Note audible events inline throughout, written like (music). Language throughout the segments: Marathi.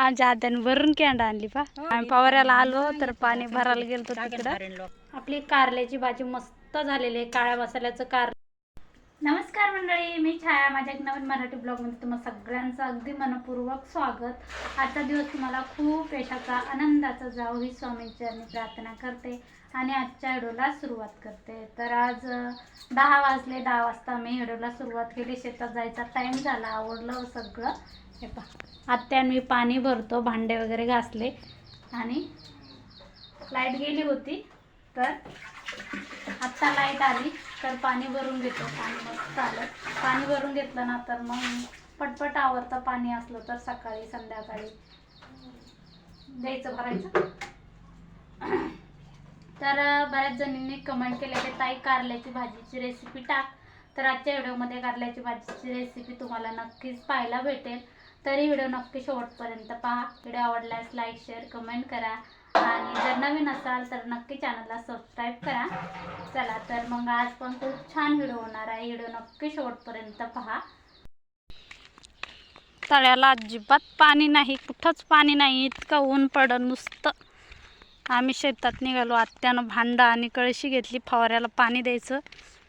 आमच्या आत्याने भरून कॅन्ड आणली पा आम्ही पवाऱ्याला आलो तर पाणी भरायला गेलतो तिकडं. आपली कारल्याची भाजी मस्त झालेली आहे काळ्या मसाल्याचं कार नमस्कार मंडळी मी छाया. माझ्या एक नवीन मराठी ब्लॉगमध्ये तुम्हाला सगळ्यांचं अगदी मनपूर्वक स्वागत. आजचा दिवस तुम्हाला खूप यशाचा आनंदाचा जावं ही स्वामींची प्रार्थना करते आणि आजच्या व्हिडिओला सुरुवात करते. तर आज दहा वाजले दहा वाजता मी व्हिडिओला सुरुवात केली. शेतात जायचा टाईम झाला आवडलं सगळं. हे पहा. आत्यान मी पाणी भरतो भांडे वगैरे घासले. आणि लाइट गेली होती तर आत्ता लाइट आली तर पाणी भरून घेतो. पाणी मस्त आलं. पाणी भरून घेतलं ना तर मग पटपट आवरतं पाणी असलं तर सकाळी संध्याकाळी द्यायचं भरायचं. तर बऱ्याच जणींनी कमेंट केले की ताई कारल्याची भाजीची रेसिपी टाक. तर आजच्या व्हिडिओमध्ये कारल्याची भाजीची रेसिपी तुम्हाला नक्कीच पाहायला भेटेल. तरी व्हिडिओ नक्की शेवटपर्यंत पहा. व्हिडिओ आवडल्यास लाईक शेअर कमेंट करा. आणि जर नवीन असाल तर नक्की चॅनलला सबस्क्राईब करा. चला तर मग आज पण खूप छान व्हिडिओ होणार आहे. व्हिडिओ नक्की शेवटपर्यंत पहा. तळ्याला अजिबात पाणी नाही. कुठंच पाणी नाही. इतकं ऊन पडन नुसतं. आम्ही शेतात निघालो. आत्यानं भांडा आणि कळशी घेतली. फवाऱ्याला पाणी द्यायचं.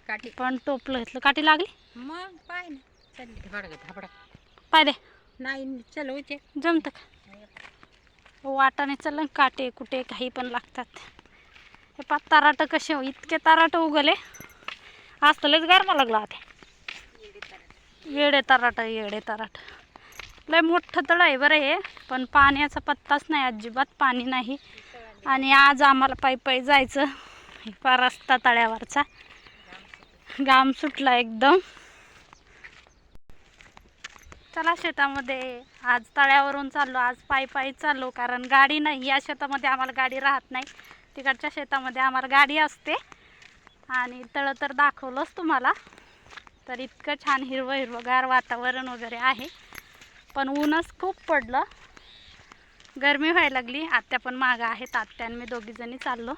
काठी. पण टोपलं घेतलं. काठी लागली? मग पाय पाय दे. नाही चलवते जमतं का? वाटाने चलन काटे कुठे काही पण लागतात. हे पा तराट कसे हो? इतके ताराट उगले असतलेच गरमा गारमा लागला आता. येडे ताराट येडे ताराट. लय मोठं तळ आहे बरं हे पण पाण्याचा पत्ताच नाही अजिबात पाणी नाही. आणि आज आम्हाला पायी पायी जायचं. हे पा रस्ता तळ्यावरचा. घाम सुटला एकदम. चला शेतामध्ये. आज तळ्यावरून चाललो आज पायी पायी चाललो कारण गाडी नाही. या शेतामध्ये आम्हाला गाडी राहत नाही. तिकडच्या शेतामध्ये आम्हाला गाडी असते. आणि तळं तर दाखवलंच तुम्हाला. तर इतकं छान हिरवं हिरवंगार वातावरण वगैरे आहे. पण ऊनच खूप पडलं. गरमी व्हायला लागली. आत्या पण मागं आहेत. आत्या आणि मी दोघीजणी चाललो.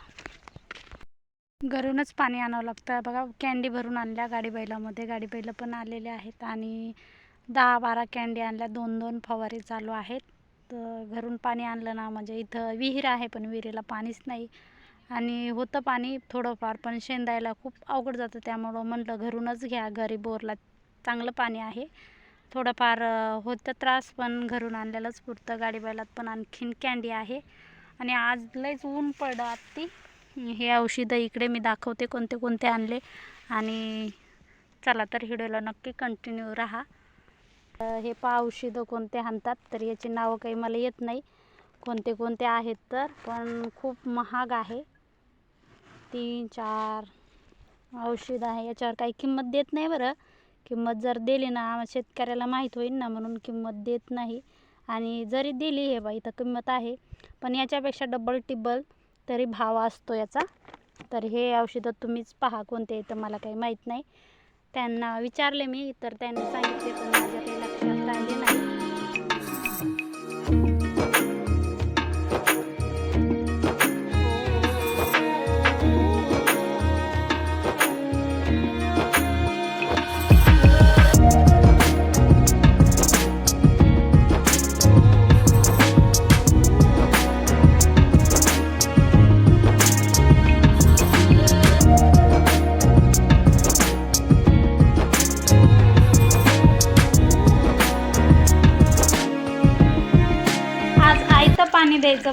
घरूनच पाणी आणावं लागतं. बघा कॅन्डी भरून आणल्या गाडी बैलामध्ये. गाडी बैलं पण आलेले आहेत. आणि दहा बारा कॅन्डी आणल्या दोन दोन फवारे चालू आहेत. तर घरून पाणी आणलं ना म्हणजे इथं विहीर आहे पण विहिरीला पाणीच नाही. आणि होतं पाणी थोडंफार पण शेंदायला खूप अवघड जातं. त्यामुळं म्हटलं घरूनच घ्या घरी बोरला चांगलं पाणी आहे. थोडंफार होतं त्रास पण घरून आणलेलंच पुरतं. गाडी बैलात पण आणखीन कॅन्डी आहे. आणि आज लयच ऊन पडलं आत्ती. हे औषधं इकडे मी दाखवते कोणते कोणते आणले. आणि चला तर व्हिडिओला नक्की कंटिन्यू राहा. हे पा औषधं कोणते आणतात तर याची नावं काही मला येत नाही. कोणते कोणते आहेत तर पण खूप महाग आहे. तीन चार औषध आहे याच्यावर काही किंमत देत नाही बरं. किंमत जर दिली ना शेतकऱ्याला माहीत होईल ना म्हणून किंमत देत नाही. आणि जरी दिली हे बा इथं किंमत आहे पण याच्यापेक्षा डबल टिबल तरी भाव असतो याचा. तर हे औषधं तुम्हीच पहा कोणते तर मला काही माहीत नाही. त्यांना विचारले मी तर त्यांनी सांगितले पण माझ्या काही लक्षात राहिले नाही.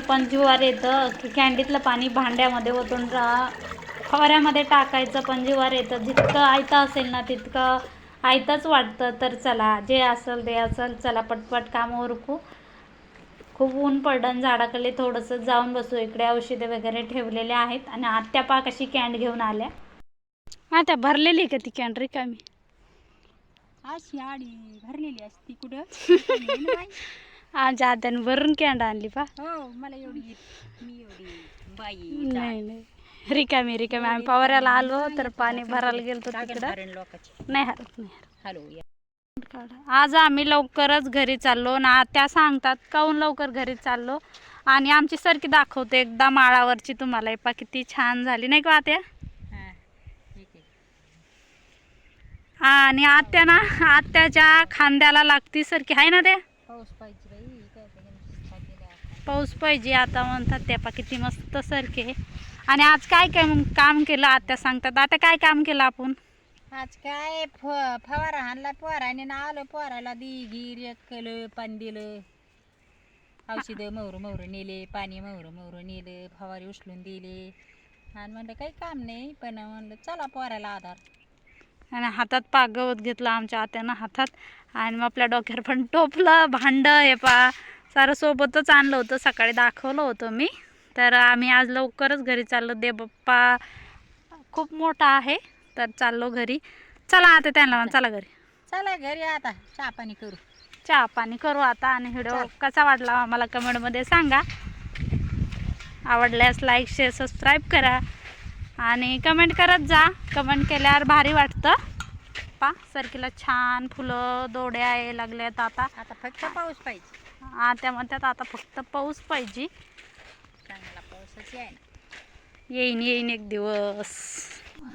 पाणी जीवार येतं की कॅन्डीतलं पाणी भांड्यामध्ये ओतून रा फवाऱ्यामध्ये टाकायचं पण जीवार येतं. जितकं आयतं असेल ना तितकं आयतंच वाटतं तर चला जे असेल ते असेल. चला पटपट कामं उरकू. खूप ऊन पडलं झाडाकडे थोडंसं जाऊन बसू. इकडे औषधे वगैरे ठेवलेले आहेत. आणि आत्या पा कशी कॅन्ड घेऊन आल्या. आत्या भरलेली का ती कॅन्ड रिकामी? अशी आडी भरलेली असती कुठं? (laughs) आमच्या आत्याने भरून कॅन्ड आणली पा हो मला एवढी येत- मी एवढी बाई नाही नाही रिकामी रिकामी आम्ही पवाऱ्याला आलो तर पाणी भरायला गेलतो तिकडं नाही हरत नाही हॅलो. आज आम्ही लवकरच घरी चाललो ना त्या सांगतात काहून लवकर घरी चाललो आणि आमची सरकी दाखवते एकदा माळावरची तुम्हाला पा किती छान झाली नाही का आत्या आणि आत्या ना आत्याच्या खांद्याला लागती सरकी आहे ना ते पाहिजे पाऊस पाहिजे आता म्हणतात त्या पा किती मस्त सरके. आणि आज काय काय मग काम केलं आत्या सांगतात. आता काय काम केलं आपण? आज काय फ फवारा आणला पोराने ना आलो पोराला दी गिर एक केलं पाणी दिलं. औषधं मोहर मोहर नेले पाणी मोहर मोहर नेलं फवारे उचलून दिले. आणि म्हणलं काही काम नाही पण म्हणलं चला पोराला आधार. आणि हातात पा गवत घेतलं आमच्या आत्यानं हातात. आणि मग आपल्या डोक्यावर पण टोपलं भांडं हे पा. सारं सोबतच आणलं होतं. सकाळी दाखवलं होतं मी. तर आम्ही आज लवकरच घरी चाललो. दे बाप्पा खूप मोठा आहे तर चाललो घरी. चला आता त्यांना चला घरी. चला घरी आता. चहा पाणी करू. चहा पाणी करू आता आणि व्हिडिओ. कसा वाटला आम्हाला कमेंटमध्ये सांगा. आवडल्यास लाईक शेअर सबस्क्राईब करा आणि कमेंट करत जा. कमेंट केल्यावर भारी वाटतं. पा सरकीला छान फुलं दोड्या यायला लागल्यात आता. आता फक्त पाऊस पाहिजे. त्या म्हणतात आता फक्त पाऊस पाहिजे. चांगला पाऊसच येईन येईन एक दिवस.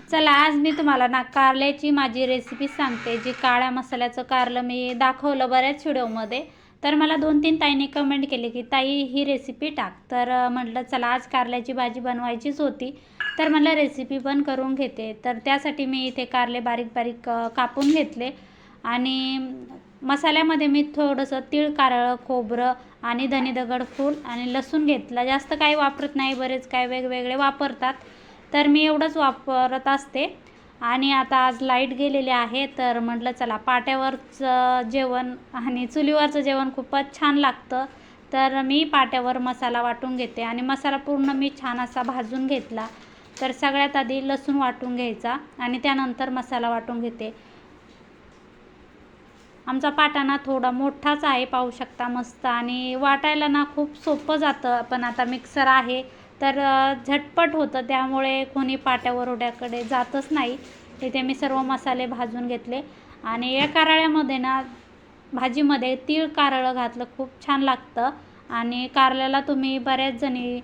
चला आज मी तुम्हाला ना कारल्याची माझी रेसिपी सांगते. जी काळ्या मसाल्याचं कारलं मी दाखवलं बऱ्याच व्हिडिओमध्ये. तर मला दोन तीन ताईंनी कमेंट केली की ताई ही रेसिपी टाक. तर म्हटलं चला आज कारल्याची भाजी बनवायचीच होती. तर म्हटलं रेसिपी पण करून घेते. तर त्यासाठी मी इथे कारले बारीक बारीक कापून घेतले. आणि मसाल्यामध्ये मी थोडंसं तीळ कारळं खोबरं आणि धने दगड फूल आणि लसूण घेतला. जास्त काही वापरत नाही बरेच काय वेगवेगळे वापरतात. तर मी एवढंच वापरत असते. आणि आता आज लाइट गेलेली आहे तर म्हटलं चला पाट्यावरचं जेवण आणि चुलीवरचं जेवण खूपच छान लागतं. तर मी पाट्यावर मसाला वाटून घेते आणि मसाला पूर्ण मी छान असा भाजून घेतला. तर सगळ्यात आधी लसूण वाटून घ्यायचा आणि त्यानंतर मसाला वाटून घेते. आमचा पाटाणा थोडा मोठाच आहे पाहू शकता मस्त. आणि वाटायला ना खूप सोपं जातं पण आता मिक्सर आहे. तर झटपट होतं त्यामुळे कोणी पाट्यावर उड्याकडे जातच नाही. इथे मी सर्व मसाले भाजून घेतले. आणि या कारळ्यामध्ये ना भाजीमध्ये तीळ कारळं घातलं खूप छान लागतं. आणि कारल्याला तुम्ही बऱ्याच जणी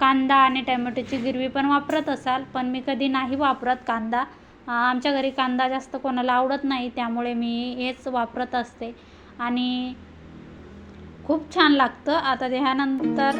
कांदा आणि टॅमॅटोची गिरवी पण वापरत असाल पण मी कधी नाही वापरत कांदा. आमच्या घरी कांदा जास्त कोणाला आवडत नाही त्यामुळे मी हेच वापरत असते. आणि खूप छान लागतं. आता ह्यानंतर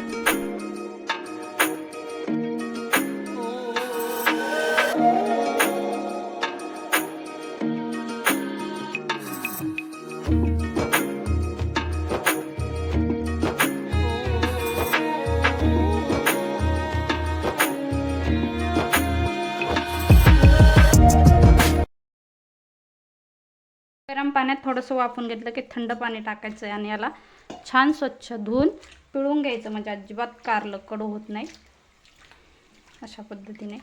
पाण्यात थोडंसं वाफून घेतलं की थंड पाणी टाकायचं आहे आणि याला छान स्वच्छ धुवून पिळून घ्यायचं. म्हणजे अजिबात कारलं कडू होत नाही. अशा पद्धतीने.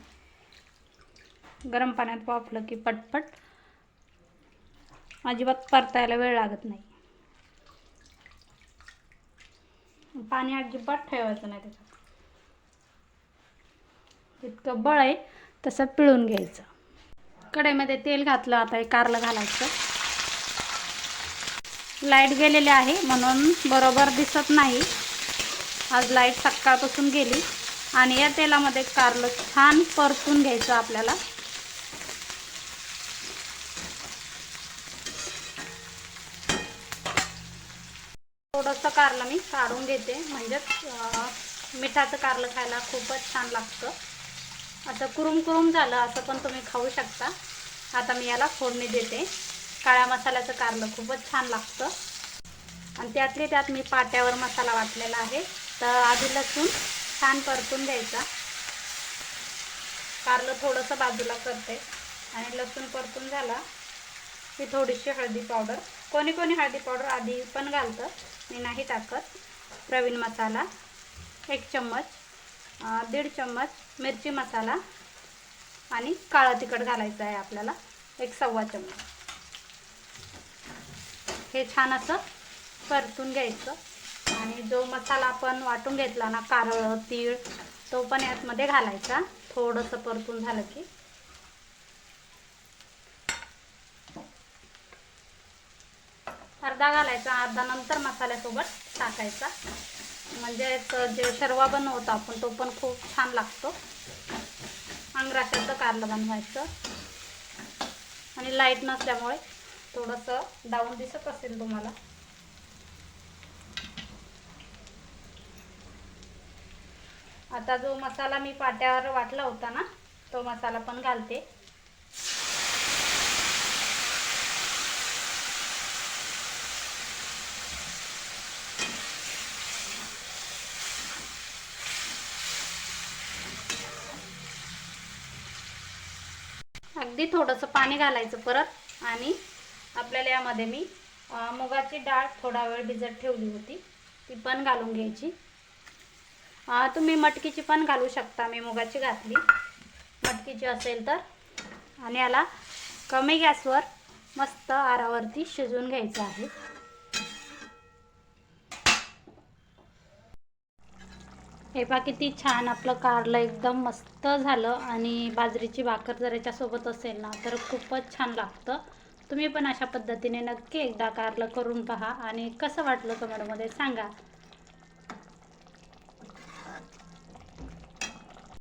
गरम पाण्यात वाफलं की पटपट. अजिबात परतायला वेळ लागत नाही. पाणी अजिबात ठेवायचं नाही त्याच्यात. जितकं बळ आहे तसं पिळून घ्यायचं. कढईमध्ये तेल घातलं आता हे कारलं घालायचं. लाइट गेलेली आहे म्हणून बरोबर दिसत नाही. आज लाइट सकाळपासून गेली आणि या तेलामध्ये कारलं छान परतून घ्यायचं आपल्याला. थोडंसं कारलं मी काढून घेते. म्हणजेच मिठाचं कारलं खायला खूपच छान लागतं. असं कुरुम कुरुम झालं असं पण तुम्ही खाऊ शकता. आता मी याला फोडणी देते. काळ्या मसाल्याचं कारलं खूपच छान लागतं. आणि त्यातले त्यात मी पाट्यावर मसाला वाटलेला आहे. तर आधी लसूण छान परतून घ्यायचा. कारलं थोडंसं बाजूला करते. आणि लसूण परतून झाला की थोडीशी हळदी पावडर. कोणी कोणी हळदी पावडर आधी पण घालतं. मी नाही टाकत. प्रवीण मसाला एक चम्मच दीड चम्मच मिरची मसाला आणि काळं तिखट घालायचं आहे आपल्याला. एक सव्वा चम्मच. हे छान असं परतून घ्यायचं. आणि जो मसाला आपण वाटून घेतला ना कारळ तीळ तो पण यातमध्ये घालायचा. थोडंसं परतून झालं की. अर्धा घालायचा अर्धा नंतर मसाल्यासोबत टाकायचा. म्हणजे जे शर्वा बनवतो आपण तो पण खूप छान लागतो. अंगराशाचं कारलं बनवायचं. आणि लाइट नसल्यामुळे थोडंसं डाऊन दिसत असेल तुम्हाला. आता जो मसाला मी पाट्यावर वाटला होता ना तो मसाला पण घालते. अगदी थोडंसं पाणी घालायचं परत आणि आपल्याला यामध्ये मी मुगाची डाळ थोडा वेळ भिजत ठेवली होती. ती पण घालून घ्यायची. तुम्ही मटकीची पण घालू शकता. मी मुगाची घातली. मटकीची असेल तर. आणि याला कमी गॅसवर मस्त आरावरती शिजवून घ्यायचं आहे. हे पा किती छान आपलं कारलं एकदम मस्त झालं. आणि बाजरीची भाकर जर याच्यासोबत असेल ना तर खूपच छान लागतं. तुम्ही पण अशा पद्धतीने नक्की एकदा कारलं करून पहा आणि कसं वाटलं कमेंटमध्ये सांगा.